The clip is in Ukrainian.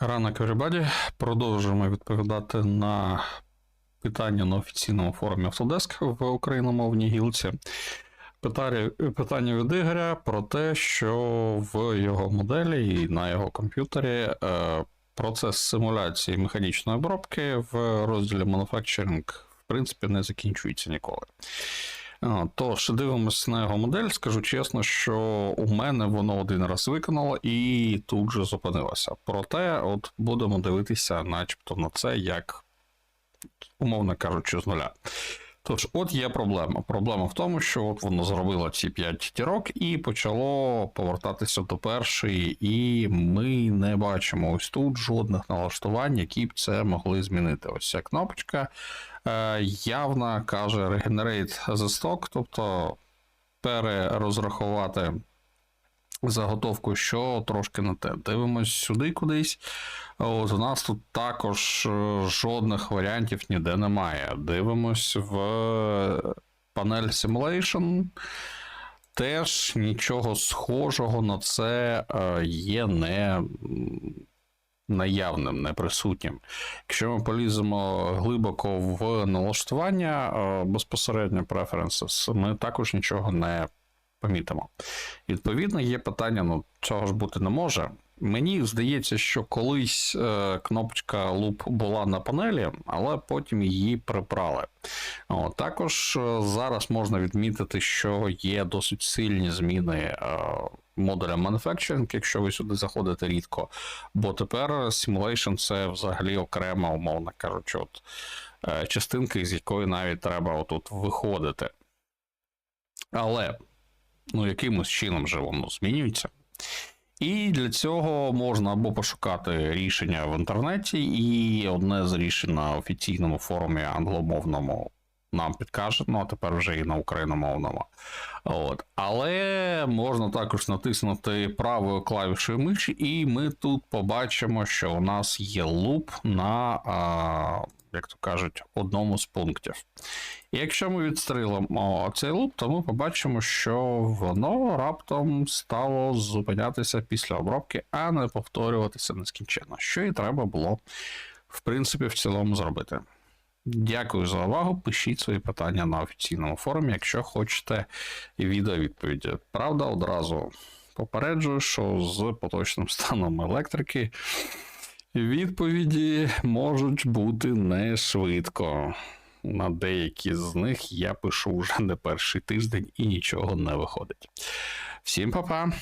Ранок, everybody. Продовжуємо відповідати на питання на офіційному форумі Autodesk в україномовній гілці. Питання, від Ігоря про те, що в його моделі і на його комп'ютері е, процес симуляції механічної обробки в розділі Manufacturing в принципі не закінчується ніколи. Тож, дивимося на його модель. Скажу чесно, що у мене воно один раз виконало і тут же зупинилося. Проте, от будемо дивитися, начебто, на це, як, умовно кажучи, з нуля. Тож, от є проблема. Проблема в тому, що от воно зробило ці 5 тірок і почало повертатися до першої, і ми не бачимо ось тут жодних налаштувань, які б це могли змінити. Ось ця кнопочка е, явно каже Regenerate the stock, тобто перерозрахувати заготовку, що трошки не те. Дивимось сюди кудись. От у нас тут також е, жодних варіантів ніде немає. Дивимось в панель Simulation. Теж нічого схожого на це е, є не наявним, не присутнім. Якщо ми поліземо глибоко в налаштування е, безпосередньо preferences, ми також нічого не помітимо. Відповідно, є питання: ну цього ж бути не може. Мені здається, що колись е, кнопочка Loop була на панелі, але потім її прибрали. О, також е, зараз можна відмітити, що є досить сильні зміни е, модуля Manufacturing, якщо ви сюди заходите рідко. Бо тепер Simulation це взагалі окрема, умовно кажучи, от, е, частинка, з якої навіть треба отут виходити. Але ну, якимось чином же воно змінюється. І для цього можна або пошукати рішення в інтернеті, і одне з рішень на офіційному форумі англомовному нам підкаже, ну а тепер вже і на україномовному. От. Але можна також натиснути правою клавішою миші, і ми тут побачимо, що у нас є луп на, а, як то кажуть, одному з пунктів. І якщо ми відстрілимо цей луп, то ми побачимо, що воно раптом стало зупинятися після обробки, а не повторюватися нескінченно, що і треба було, в принципі, в цілому зробити. Дякую за увагу. Пишіть свої питання на офіційному форумі, якщо хочете відеовідповіді. Правда, одразу попереджую, що з поточним станом електрики відповіді можуть бути не швидко. На деякі з них я пишу вже не перший тиждень і нічого не виходить. Всім па-па!